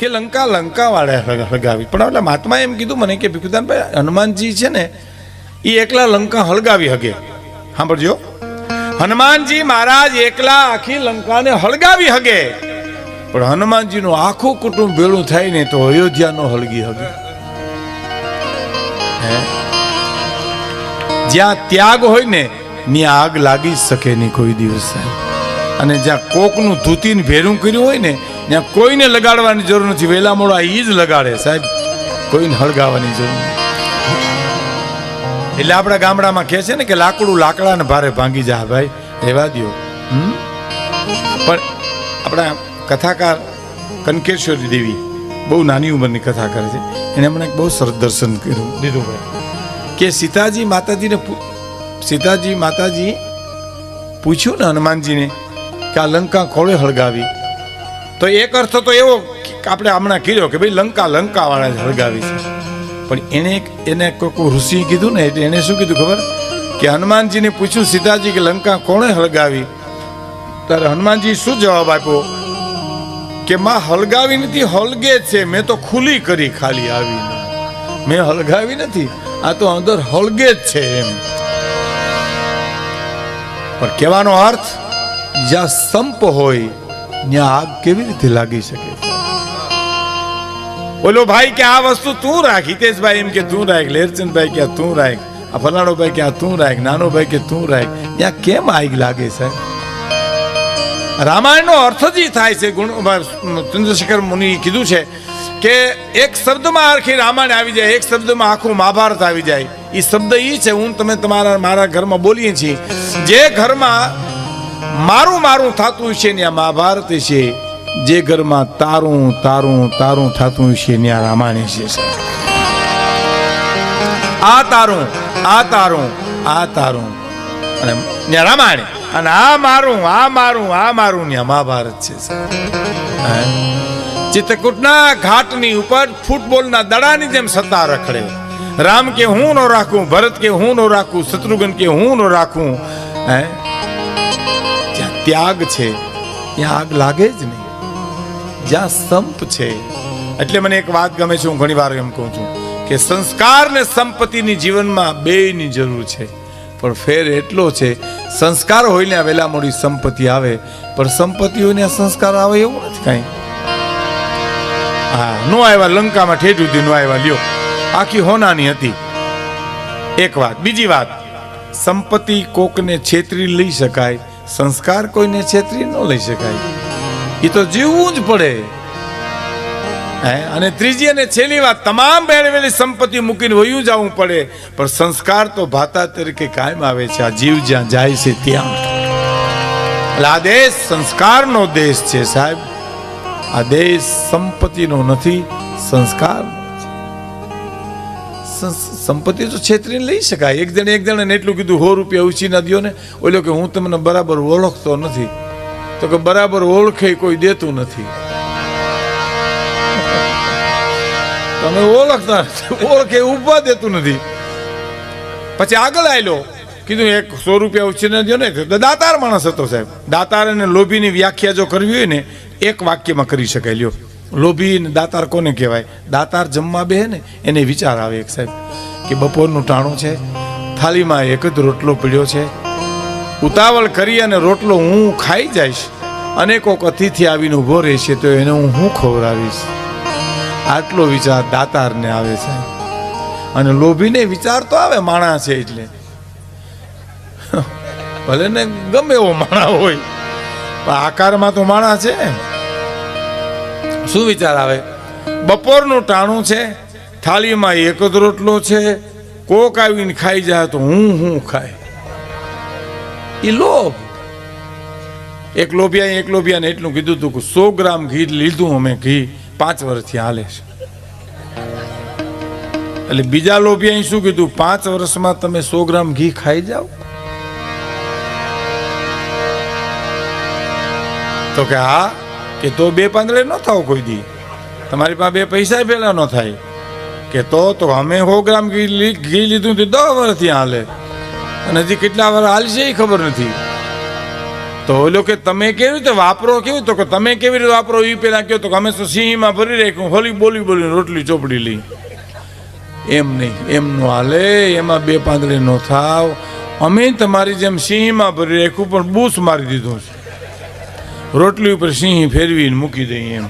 કે લંકા લંકાવાળા હળગાવી પણ એટલે મહાત્માએ એમ કીધું મને કે ભીખુદાનભાઈ હનુમાનજી છે ને એ એકલા લંકા હળગાવી હગે સાંભળજો. હનુમાનજી મહારાજ એકલા આખી લંકાને હળગાવી હગે પણ હનુમાનજીનું આખું કુટુંબ ભેળું થાય ને તો અયોધ્યાનો હળગી હગે? જ્યાં ત્યાગ હોય ને, ત્યાં આગ લાગી શકે નહીં કોઈ દિવસ. અને જ્યાં કોકનું ધૂતીને ભેરું કર્યું હોય ને ત્યાં કોઈને લગાડવાની જરૂર નથી. વેલા મોડા એ જ લગાડે સાહેબ. કોઈને હળગાવવાની જરૂર નથી. એટલે આપણા ગામડામાં કહે છે ને કે લાકડું લાકડાને ભારે ભાંગી જાય ભાઈ. રહેવા હમ? પણ આપણા કથાકાર કનકેશ્વરી દેવી બહુ નાની ઉંમરની કથા કરે છે. એને મને એક બહુ સરસ દર્શન કર્યું. દીધું ભાઈ. કે સીતાજી માતાજીને સીતાજી માતાજી પૂછ્યું ને હનુમાનજીને કે આ લંકા કોળે હળગાવી? તો એક અર્થ તો એવો આપણે હમણાં કીધો કે ભાઈ લંકા લંકા વાળા જ હળગાવી છે. પણ એને એને કોઈ ઋષિ કીધું ને એટલે એને શું કીધું ખબર? કે હનુમાનજીને પૂછ્યું સીતાજી કે લંકા કોણે હળગાવી? ત્યારે હનુમાનજી શું જવાબ આપ્યો? કે માં હળગાવી નથી, હળગે છે. મેં તો ખુલ્લી કરી ખાલી આવીને મેં હળગાવી નથી. આ તો અંદર હળગે જ છે એમ. પણ કહેવાનો અર્થ, જ્યાં સંપ હોય ત્યાં આગ કેવી રીતે લાગી શકે? બોલો ભાઈ કે આ વસ્તુ તું રાખ, હિતેશભાઈ એમ કે તું રાખ, લેરચંદભાઈ કે તું રાખ, આ ફલાણો ભાઈ કે તું રાખ નાનો ભાઈ કે તું રાખ. ત્યાં કેમ આગ લાગે સાહેબ? રામાયણનો અર્થ જ થાય છે, ગુણ ચંદ્રશેખર મુનિ કીધું છે કે એક શબ્દમાં આખી રામાયણ આવી જાય, એક શબ્દમાં આખું મહાભારત આવી જાય. એ શબ્દ એ છે, હું તમે તમારા મારા ઘરમાં બોલીએ છીએ. જે ઘરમાં મારું મારું થતું છે ત્યાં મહાભારત છે, જે ઘરમાં તારું તારું તારું થતું છે ત્યાં રામાયણ છે આ તારું આ તારું આ તારું. અને રામાયણ. અને આ મારું આ મારું આ મારું ત્યાં મહાભારત છે? ચિત્રકૂટના ઘાટની ઉપર ફૂટબોલના દડાની જેમ સત્તા રખડે. રામ કે હું નો રાખું, ભરત કે હું નો રાખું, શત્રુઘ્ન કે હું નો રાખું, હે? ત્યાગ છે ત્યાં આગ લાગે જ નહીં. જ્યાં સંપ છે. એટલે મને એક વાત ગમે છે, હું ઘણી વાર એમ કહું છું કે સંસ્કાર ને સંપત્તિની જીવનમાં બેયની જરૂર છે. પણ ફેર એટલો છે, સંસ્કાર હોય ને વેલા મોડી સંપત્તિ આવે, પણ સંપત્તિ હોય ને સંસ્કાર આવે એવું નથી કાંઈ. હા, નો આવ્યા લંકામાં ઠેઠ સુધી નો આવ્યા, લ્યો. આખી હોનાની હતી. એક વાત, બીજી વાત. સંપત્તિ કોકને છેતરી લઈ શકાય સંસ્કાર કોઈને છેતરી ન લઈ શકાય. એ તો જીવવું જ પડે. અને ત્રીજી અને છેલ્લી વાત, તમામ મેળવેલી સંપત્તિ મૂકીને વયું જવું પડે. પણ સંસ્કાર તો ભાતા તરીકે કાયમ આવે છે. આ જીવ જ્યાં જાય છે ત્યાં. એટલે આ દેશ સંસ્કારનો દેશ છે, સાહેબ. આ દેશ સંપત્તિનો નથી સંસ્કાર સંપત્તિ તો છેતરીને લઈ શકાય. એક જણે એક જણે એટલું કીધું, સો રૂપિયા ઉછી ના દો ને ઓલો કે, હું તમને બરાબર ઓળખતો નથી. તો કે, બરાબર ઓળખે કોઈ દેતું નથી. તમે ઓળખતા ઓળખે ઊભા દેતું નથી. પછી આગળ આવેલો કીધું, એક સો રૂપિયા ઉછીને દો ને દાતાર માણસ હતો સાહેબ. દાતાર અને લોભીની વ્યાખ્યા જો કરવી હોય ને, એક વાક્યમાં કરી શકાય. લ્યો. લોભી દાતાર કોને કહેવાય? દાતાર જમવા બે ને, એને વિચાર આવે એક સાહેબ. કે બપોરનું ટાણું છે. થાળીમાં એક જ રોટલો પીડ્યો છે. ઉતાવળ કરી અને રોટલો હું ખાઈ જઈશ. અને કોક અતિથિ આવીને ઊભો રહેશે તો એને હું હું ખવડાવીશ? આટલો વિચાર દાતારને આવે છે. અને લોભીને વિચાર તો આવે માણા છે એટલે. ભલે ને ગમે એવો માણા હોય. પણ આકારમાં તો માણા છે. શું વિચાર આવે? બપોરનું ટાણું છે. થાળીમાં એક જ રોટલો છે, કોક આવીને ખાઈ જાય તો હું હું ખાય. એ લોભ. એક લોભિયા એક લોભિયાને એટલું કીધું હતું કે સો ગ્રામ ઘી લીધું અમે ઘી, પાંચ વર્ષથી હાલે છે. એટલે બીજા લોભિયાએ શું કીધું? પાંચ વર્ષમાં તમે સો ગ્રામ ઘી ખાઈ જાઓ. તો કે હા, કે તો બે પાંદડે ન થાવ કોઈ દી. તમારી પાસે બે પૈસા પેલા ન થાય. કે તો તો અમે સો ગ્રામ ઘી લીધું હતું દસ વર્ષથી હાલે. અને હજી કેટલા વાર હાલશે એ ખબર નથી. તો ઓલો કે તમે કેવી રીતે વાપરો, કેવું? તો કે તમે કેવી રીતે વાપરો એ પેલા કહો તો અમે તો સિંહમાં ભરી રાખ્યું, હોલી બોલી બોલી રોટલી ચોપડી લઈ. એમ નહીં, એમ નો હાલે, એમાં બે પાંદડે નો થાવ. અમે તમારી જેમ સિંહમાં ભરી રાખ્યું, પણ બૂસ મારી દીધું છે. રોટલી ઉપર સિંહ ફેરવીને મૂકી દઈએ એમ.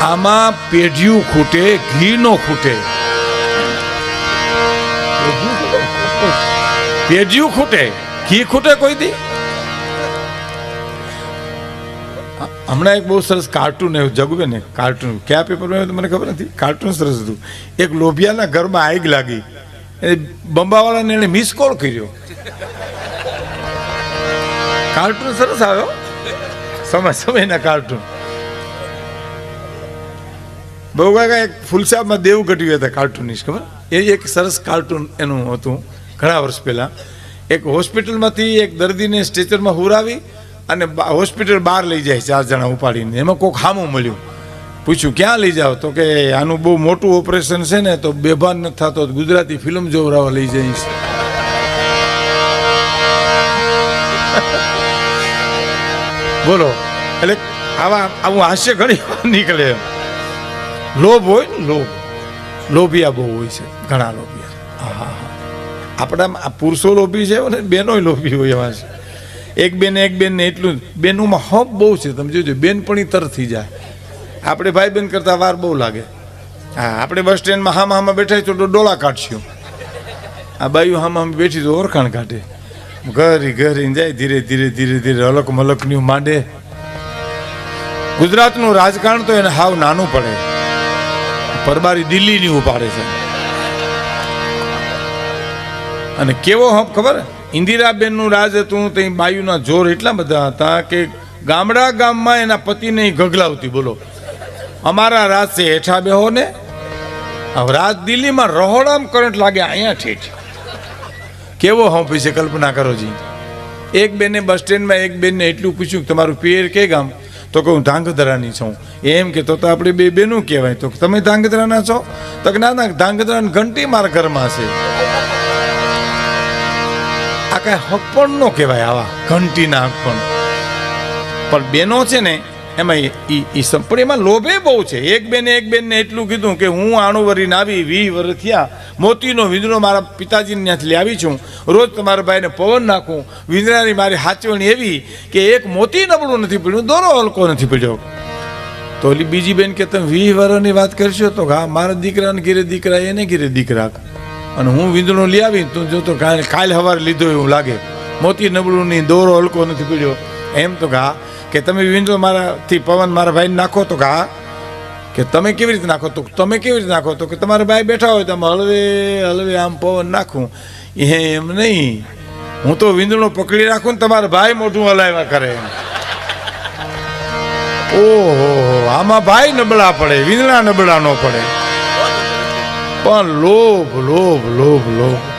આમાં પેઢિયું ખૂટે ઘી નો ખૂટે. પેઢિયું ખૂટે, ઘી ખૂટે કોઈ દી? હમણાં એક બહુ સરસ કાર્ટૂન એવું જગવે ને કાર્ટૂન કયા પેપરમાં મને ખબર નથી? કાર્ટૂન સરસ હતું. એક લોભિયાના ઘરમાં આગ લાગી. એ બંબાવાળાને એણે મિસ કોલ કર્યો. કાર્ટૂન સરસ આવ્યો. સમય, સમયના કાર્ટૂન બહુ કાકા એક ફુલસાબમાં દેવ ઘટ્યું હતા કાર્ટૂનિસ્ટ ખબર. એ એક સરસ કાર્ટૂન એનું હતું, ઘણા વર્ષ પહેલાં. એક હોસ્પિટલમાંથી એક દર્દીને સ્ટ્રેચરમાં હુરાવી અને હોસ્પિટલ બહાર લઈ જાય ચાર જણા ઉપાડીને. એમાં કોઈક હામું મળ્યું. પૂછ્યું, ક્યાં લઈ જાઓ? તો કે, આનું બહુ મોટું ઓપરેશન છે ને, તો બેભાન નથી થતો ગુજરાતી ફિલ્મ જોવરાવા લઈ જઈશ. બોલો. એટલે આવા આવું હાસ્ય ઘણી નીકળે એમ. લોભ હોય ને, લોભ. લોભિયા બહુ હોય છે, ઘણા લોભિયા. હા હા હા આપણામાં આ પુરુષો લોભી છે અને બેનોય લોભી હોય એવા છે. એક બેન એક બેનને એટલું જ. બેનોમાં હપ બહુ છે, તમે જોજો બેન પણ તર થઈ જાય. આપણે ભાઈ બેન કરતાં વાર બહુ લાગે. હા, આપણે બસ સ્ટેન્ડમાં હામાં હામાં બેઠા તો ડોળા કાઢશું. આ બાયું હામાં હામ બેઠી તો ઓળખાણ કાઢે. ઘરી ઘરી જાય, ધીરે ધીરે ધીરે ધીરે અલક મલકનું માંડે. ગુજરાતનું રાજકારણ તો એને હાવ નાનું પડે. પરબારી દિલ્હીની ઉપાડે છે. અને કેવો હપ ખબર? ઇન્દિરાબેનનું રાજ હતું, તે બાયુના જોર એટલા બધા હતા કે ગામડા ગામમાં એના પતિને ગગલાવતી, બોલો. અમારા રાજ છે, હેઠા બેહો ને. રાજ દિલ્હીમાં રહોડામ કરંટ લાગે, અહીંયા ઠેઠ. કેવો હપ છે કલ્પના કરો જી. એક બેને બસ સ્ટેન્ડમાં એક બેનને એટલું પૂછ્યું કે તમારું પિયર કે ગામ? તો કે હું ધાંગધ્રાની છું. એમ કે તો તો આપણે બે બેનું કહેવાય. તો તમે ધાંગધ્રાના છો? તો કે ના ના, ધાંગધ્રાની ઘંટી મારા ઘરમાં છે. આ કાંઈ હક પણ ન કહેવાય આવા ઘંટીના હક પણ પણ બેનો છે ને એમાં એ પણ એમાં લોભે બહુ છે. એક બેને એક બેનને એટલું કીધું કે હું આણું વરીને આવી વી વર્ષ થયા. મોતીનો વિંદરો મારા પિતાજીને ત્યાંથી લાવી છું. રોજ તમારા ભાઈને પવન નાખું. વિંદરાની મારી હાચવણી એવી કે એક મોતી નબળું નથી પડ્યું, દોરો હલકો નથી પડ્યો. તો ઓલી બીજી બેન કે, તમે વીસ વર્ષની વાત કરશો તો હા, મારા દીકરાને ઘીરે દીકરા, એને ઘીરે દીકરા. અને હું વિંદણો લઈ આવી તું જો તો કાલ સવારે લીધો એવું લાગે. મોતી નબળું નહીં દોરો હલકો નથી પડ્યો. એમ તો ઘા, કે તમે વીંદડો મારાથી, પવન મારા ભાઈને નાખો તો ઘા, કે તમે કેવી રીતે નાખો તો, તમે કેવી રીતે નાખો તો, કે તમારા ભાઈ બેઠા હોય તો આમ હળવે હળવે આમ પવન નાખું. એ એમ નહીં. હું તો વિંદણો પકડી રાખું ને તમારા ભાઈ મોઢું હલાવ્યા કરે ઓહો, આમાં ભાઈ નબળા પડે વિંદણા નબળા ન પડે. પણ લોભ લોભ લોભ લોભ.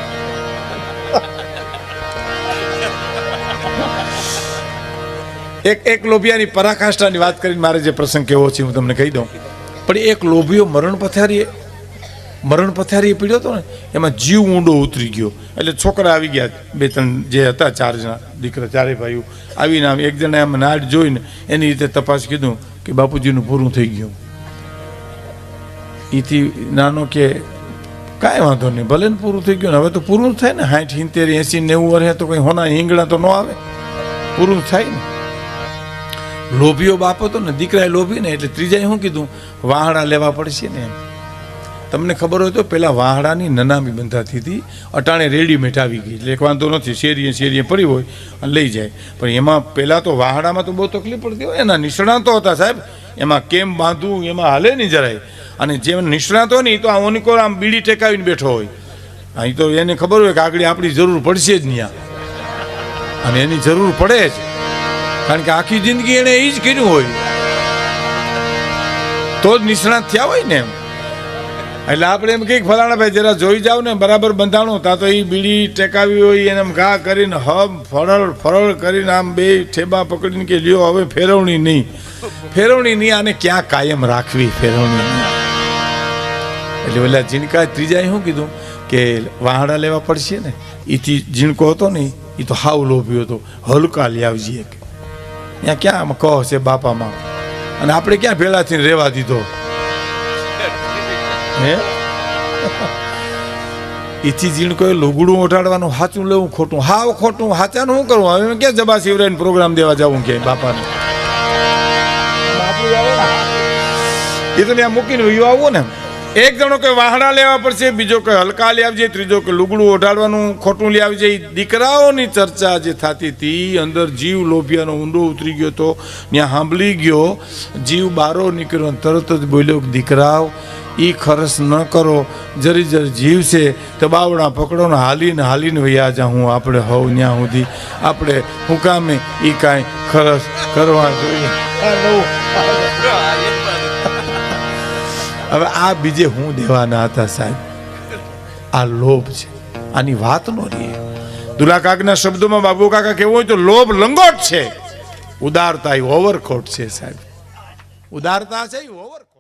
એક એક લોભિયાની પરાકાષ્ઠાની વાત કરીને મારે જે પ્રસંગ કેવો છે હું તમને કહી દઉં. પણ એક લોભિયો મરણ પથારીએ મરણ પથારીએ પીડ્યો હતો ને, એમાં જીવ ઊંડો ઉતરી ગયો. એટલે છોકરા આવી ગયા, બે ત્રણ જે હતા ચાર જણા, દીકરા ચારે ભાઈઓ, આવીને આમ એક જણા એમ નાડ જોઈને એની રીતે તપાસ કીધું કે બાપુજીનું પૂરું થઈ ગયું. એથી નાનો કે કાંઈ વાંધો નહીં, ભલે ને પૂરું થઈ ગયું હવે તો પૂરું થાય ને, સાઠ, સિત્તેર, એંસી, નેવું વર્ષે તો કંઈ હોના હિંગણા તો ન આવે. પૂરું થાય ને. લોભીઓ બાપ હતો ને દીકરાએ લોભી ને એટલે ત્રીજાએ શું કીધું? વાહડા લેવા પડશે ને એમ. તમને ખબર હોય તો પેલા વાહડાની નનામી બંધાતી હતી. અટાણે રેડીમેડ આવી ગઈ એટલે એક વાંધો નથી, શેરીએ શેરીએ પડી હોય અને લઈ જાય. પણ એમાં પહેલાં તો વાહડામાં તો બહુ તકલીફ પડતી હોય. એના નિષ્ણાતો હતા સાહેબ. એમાં કેમ બાંધવું, એમાં હાલે નહીં જરાય. અને જે નિષ્ણાતો નહીં તો આ ઓનિકોર આમ બીડી ટેકાવીને બેઠો હોય. અહીં તો એને ખબર હોય કે આગળ આપણી જરૂર પડશે જ ત્યાં અને એની જરૂર પડે જ. કારણ કે આખી જિંદગી એણે એ જ કર્યું હોય. તો જ નિષ્ણાત થયા હોય ને એમ. એટલે આપણે એમ કંઈક ફલાણા ભાઈ, જરા જોઈ જાવ ને, બરાબર બંધાણું. તા તો એ બીડી ટેકાવી હોય, એને આમ ઘા કરીને હમ, ફરળ ફરળ કરીને આમ બે ઠેબા પકડીને કે લ્યો, હવે ફેરવણી નહીં. ફેરવણી નહીં, આને ક્યાં કાયમ રાખવી ફેરવણી એટલે પેલા જીણકા ત્રીજાએ શું કીધું? કે વાહડા લેવા પડશે ને. એથી ઝીણકો હતો ને એ તો હાવ લોભ્યો હતો. હલકા લઈ આવજે ત્યાં ક્યાં કહો છે બાપામાં? અને આપણે ક્યાં ભેળા થઈને રહેવા દીધો? હે? એથી ઝીણકોએ લુગડું ઓઢાડવાનું સાચું લેવું ખોટું? હાવ ખોટું હાચાનું શું કરવું હવે ક્યાં જબા શિવરાયને પ્રોગ્રામ દેવા જવું કે બાપાને? એ તો ત્યાં મૂકીને વયું આવવું ને. એક જણો કે વાહડા લેવા પડશે, બીજો કે હલકા લઈ આવજે, ત્રીજો કે લુગડું ઓઢાડવાનું ખોટું લઈ આવજે. દીકરાઓની ચર્ચા જે થતી હતી. અંદર જીવ લોભિયાનો ઊંડો ઉતરી ગયો તો ત્યાં સાંભળી ગયો. જીવ બારો નીકળ્યો તરત જ બોલ્યો દીકરાઓ, ઈ ખરસ ન કરો. જરી જરી જીવ છે, તો બાવડા પકડો ને હાલીને હાલીને વૈયા જા હું આપણે હવ ત્યાં સુધી. આપણે હું કામે ઈ કાંઈ ખરસ કરવા જોઈએ. હવે આ બીજે હું દેવાના હતા સાહેબ. આ લોભ છે. આની વાત નો રહી દુલા કાકના શબ્દોમાં બાબુ કાકા કેવું હોય તો લોભ લંગોટ છે. ઉદારતા એ ઓવરકોટ છે સાહેબ. ઉદારતા છે એ ઓવરકોટ